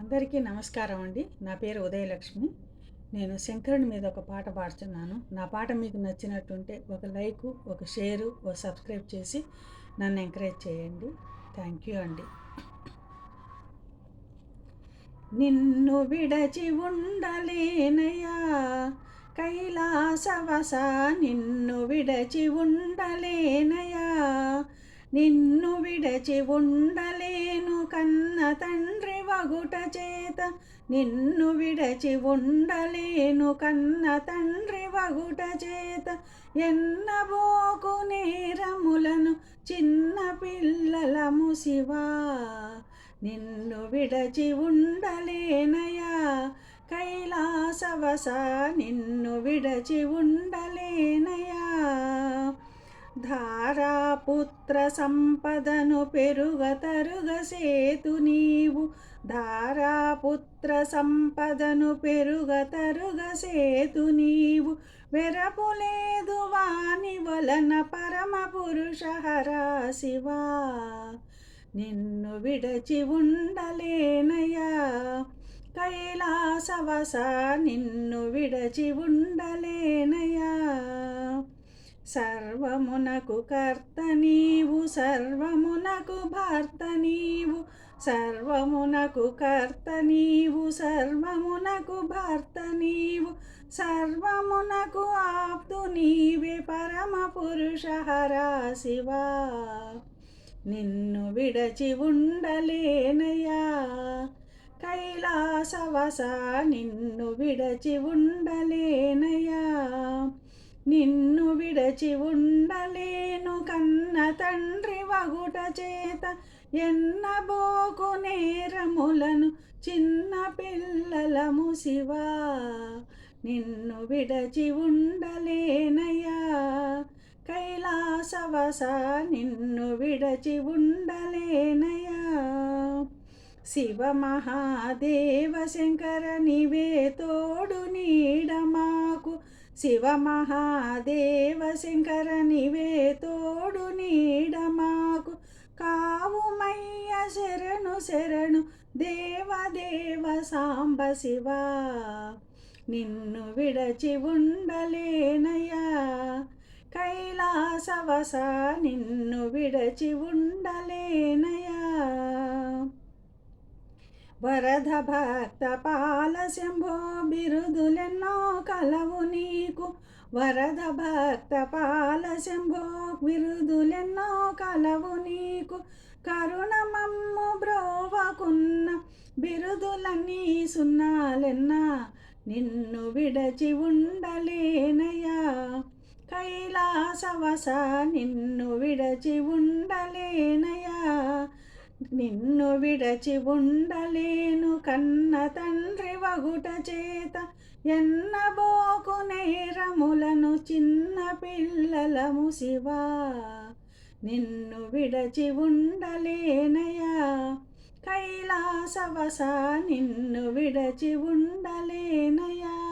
అందరికీ నమస్కారం అండి. నా పేరు ఉదయలక్ష్మి. నేను శంకరుని మీద ఒక పాట పాడుతున్నాను. నా పాట మీకు నచ్చినట్టుంటే ఒక లైక్ ఒక షేరు ఒక సబ్స్క్రైబ్ చేసి నన్ను ఎంకరేజ్ చేయండి. థ్యాంక్ యూ అండి. నిన్ను విడచి ఉండలేనయ్యా. కైలాసవస నిన్ను విడచి ఉండలేనయ్యా. నిన్ను విడచి ఉండలేను కన్న తండ్రి. వగుట చేత నిన్ను విడచి ఉండలేను కన్న తండ్రి వగుట చేత ఎన్నబోకు నేరములను చిన్న పిల్లలము శివా నిన్ను విడచి ఉండలేనయా కైలాసవస నిన్ను విడచి ఉండలేనయా ధారాపుత్ర సంపదను పెరుగ తరుగ సేతు నీవు. ధారాపుత్ర సంపదను పెరుగ తరుగ సేతు నీవు. వెరపులేదు వాని వలన పరమ పురుష హరా శివా నిన్ను విడచి ఉండలేనయా. కైలాసవస నిన్ను విడచి ఉండలేనయా. సర్వమునకు కర్త నీవు సర్వమునకు భర్త నీవు సర్వమునకు కర్త నీవు సర్వమునకు భర్త నీవు సర్వమునకు ఆప్తు నీవే పరమ పురుష శివా. నిన్ను విడచి ఉండలేనయా కైలాసవస నిన్ను విడచి ఉండలేనయా నిన్ను విడచి ఉండలేను కన్న తండ్రి వగుట చేత. ఎన్నబోకు నేరములను చిన్న పిల్లలము శివా. నిన్ను విడచి ఉండలేనయ్యా. కైలాసవస నిన్ను విడచి ఉండలేనయ్యా. శివ మహాదేవ శంకర నివే తోడు నీడ మాకు శివ మహాదేవ శంకర నివే తోడు నీడమాకు కావుమయ్య శరణు శరణు దేవదేవ సాంబ శివ. నిన్ను విడచి ఉండలేనయ్యా కైలాసవస నిన్ను విడచి ఉండలేన వరద భక్త పాల శంభో బిరుదులెన్నో కలవు నీకు. వరద భక్త పాల శంభో బిరుదులెన్నో కలవు నీకు. కరుణమమ్ము బ్రోవకున్న బిరుదులన్నీ సున్నాలెన్నా నిన్ను విడచి ఉండలేనయా కైలాసవస నిన్ను విడచి ఉండలేనయా నిన్ను విడచి ఉండలేను కన్న తండ్రి వగుట చేత. ఎన్నబోకు నేరములను చిన్న పిల్లలము శివా. నిన్ను విడచి ఉండలేనయా కైలాసవస నిన్ను విడచి ఉండలేనయా